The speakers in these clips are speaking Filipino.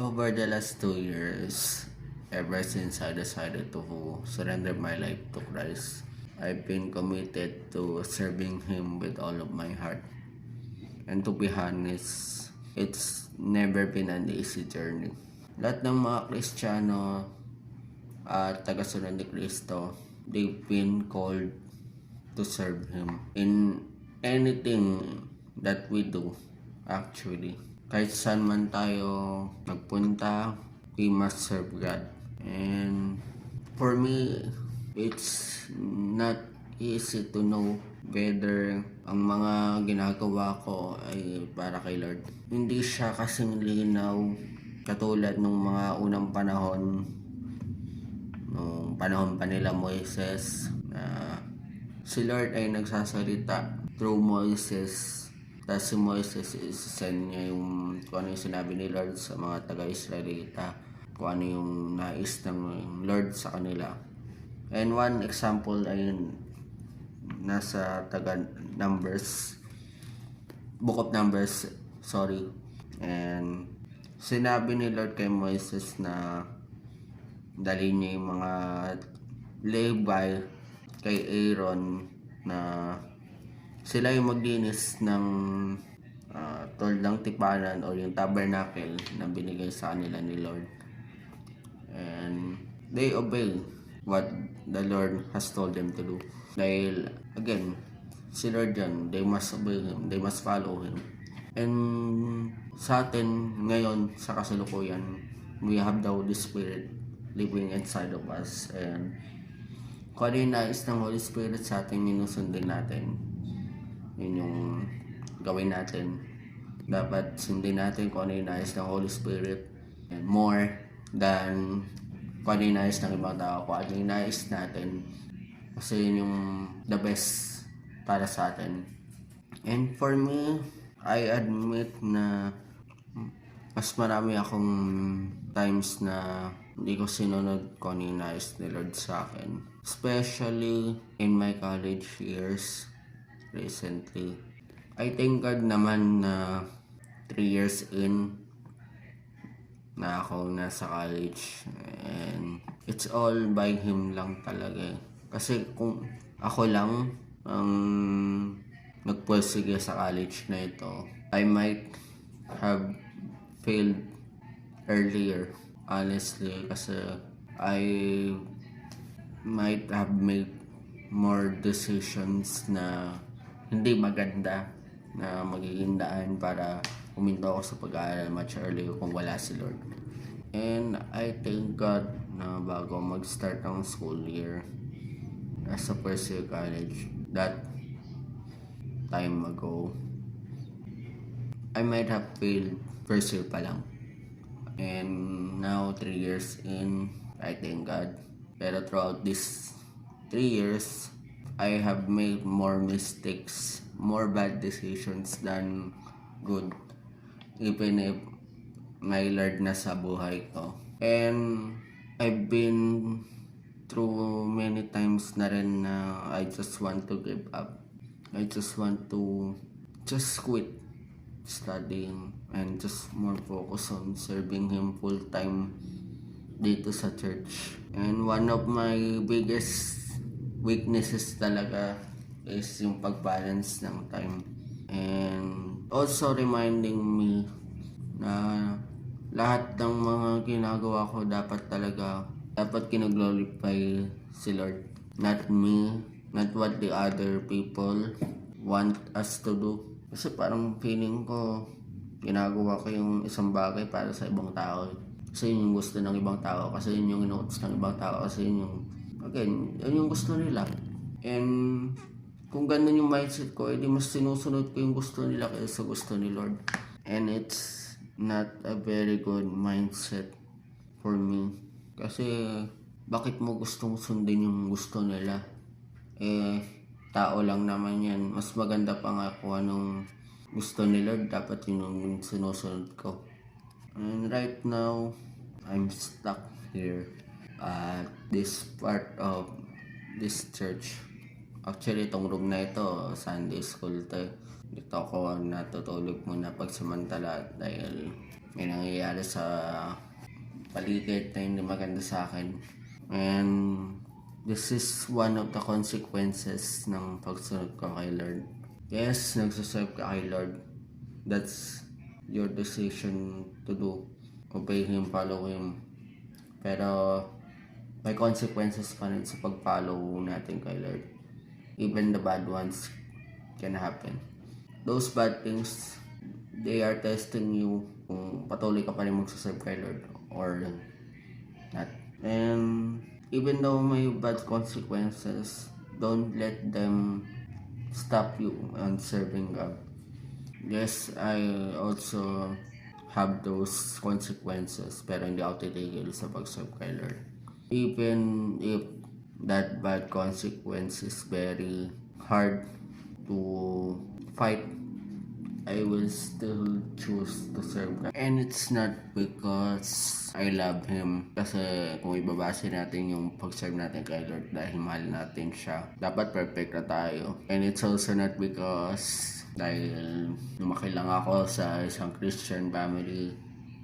Over the last two years, ever since I decided to surrender my life to Christ, I've been committed to serving Him with all of my heart. And to be honest, it's never been an easy journey. Lahat ng mga Kristiyano at tagasunod ni Kristo, they've been called to serve Him in anything that we do, actually. Kahit saan man tayo nagpunta, we must serve God. And for me, it's not easy to know whether ang mga ginagawa ko ay para kay Lord. Hindi siya kasing linaw katulad ng mga unang panahon nung panahon pa nila Moises na si Lord ay nagsasalita through Moises tapos si Moises isasend niya yung kung ano yung sinabi ni Lord sa mga taga-Israelita. Kung ano yung nais ng Lord sa kanila. And one example ay nasa taga Numbers Book of Numbers sorry. And sinabi ni Lord kay Moises na dali niya yung mga Levi kay Aaron na sila yung maglinis ng uh, toldang tipanan o yung tabernacle na binigay sa kanila ni Lord. And they obey what the Lord has told them to do. Dahil, again, si Lord yan, they must obey Him, they must follow Him. And sa atin ngayon, sa kasalukuyan, we have the Holy Spirit living inside of us. And kung ano yung nais ng Holy Spirit sa atin, yun yung sundin natin. Yun yung gawin natin. Dapat sundin natin kung ano yung nais ng Holy Spirit. And more than kung ano yung nais ng ibang tao. Kung ano yung nais natin. Kasi yun yung the best para sa atin. And for me, I admit na mas marami akong times na hindi ko sinunod kung ano yung nais ni Lord sa akin. Especially in my college years recently. I thank God naman na 3 years in na ako nasa college and it's all by Him lang talaga eh. Kasi kung ako lang ang nagpursige sa college na ito, I might have failed earlier honestly kasi I might have made more decisions na hindi maganda na magiging daan para huminto ako sa pag-aaral much earlier kung wala si Lord. And I thank God na bago mag-start ang school year as a year college that time ago I might have failed first year pa lang. And now, three years in, I thank God. Pero throughout these three years, I have made more mistakes, more bad decisions than good. Even if may Lord na sa buhay ko. And I've been through many times na rin na I just want to give up. I just want to just quit studying and just more focus on serving Him full time dito sa church. And one of my biggest weaknesses talaga is yung pag-balance ng time. And also reminding me na lahat ng mga ginagawa ko dapat talaga dapat kinaglorify si Lord. Not me, not what the other people want us to do. Kasi parang feeling ko, ginagawa ko yung isang bagay para sa ibang tao. Kasi yun yung gusto ng ibang tao. Kasi yun yung inuutos ng ibang tao. Kasi yun yung, again, yun yung gusto nila. And kung ganun yung mindset ko, edi mas sinusunod ko yung gusto nila kaysa gusto ni Lord. And it's not a very good mindset for me. Kasi bakit mo gustong sundin yung gusto nila? Eh, tao lang naman yan. Mas maganda pa nga kung anong gusto ni Lord, dapat yun yung sinusunod ko. And right now, I'm stuck here at this part of this church. Actually, itong room na ito, Sunday school to. eh. Dito ako natutulog muna pagsamantala dahil may nangyayari sa paligid na hindi maganda sa akin. And this is one of the consequences ng pagsunod ko kay Lord. Yes, nagsaserve ka kay Lord. That's your decision to do. Obey Him, follow Him. Pero may consequences pa rin sa pag-follow natin kay Lord. Even the bad ones can happen. Those bad things, they are testing you kung patuloy ka pa rin magsaserve kay Lord or not. And even though may bad consequences, don't let them stop you on serving God. Yes, I also have those consequences pero hindi ako titigil sa pag-serve kay Lord. Even if that bad consequence is very hard to fight, I will still choose to serve God. And it's not because I love Him. Kasi kung ibabase natin yung pag-serve natin kay Lord dahil mahal natin siya, dapat perfect na tayo. And it's also not because dahil lumaki lang ako sa isang Christian family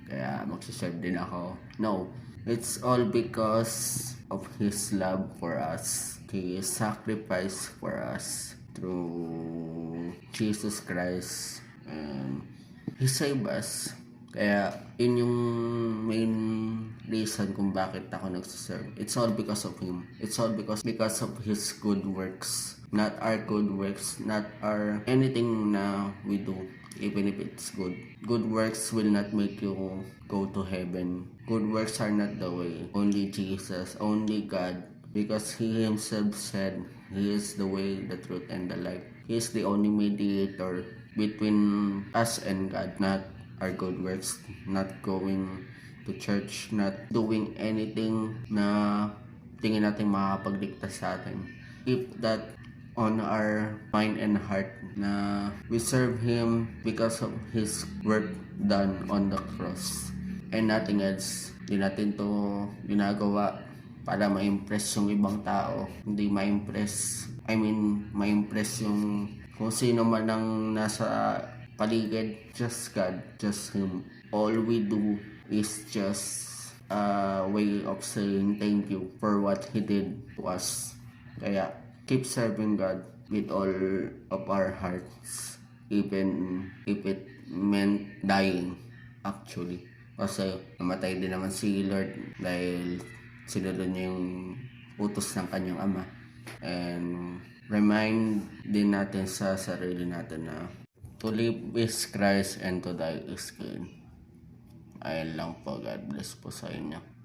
kaya magsiserve din ako. No, it's all because of His love for us. He sacrificed for us through Jesus Christ and He saved us. Kaya, yun yung main reason kung bakit ako nagsiserve. It's all because of Him. It's all because because of His good works. Not our good works, not our anything na we do, even if it's good. Good works will not make you go to heaven. Good works are not the way. Only Jesus, only God. Because He Himself said, He is the way, the truth, and the life. He is the only mediator between us and God, not our good works, not going to church, not doing anything na tingin natin makakapagligtas sa atin. Keep that on our mind and heart na we serve Him because of His work done on the cross and nothing else. Hindi natin to ginagawa para ma-impress yung ibang tao. Hindi ma-impress, I mean, ma-impress yung kung sino man ang nasa paligid. Just God, just Him. All we do is just a way of saying thank you for what He did to us. Kaya, keep serving God with all of our hearts. Even if it meant dying, actually. Kasi namatay din naman si Lord dahil sinunod niya yung utos ng kanyang ama. And remind din natin sa sarili natin na to live is Christ and to die is gain. Ayun lang po. God bless po sa inyo.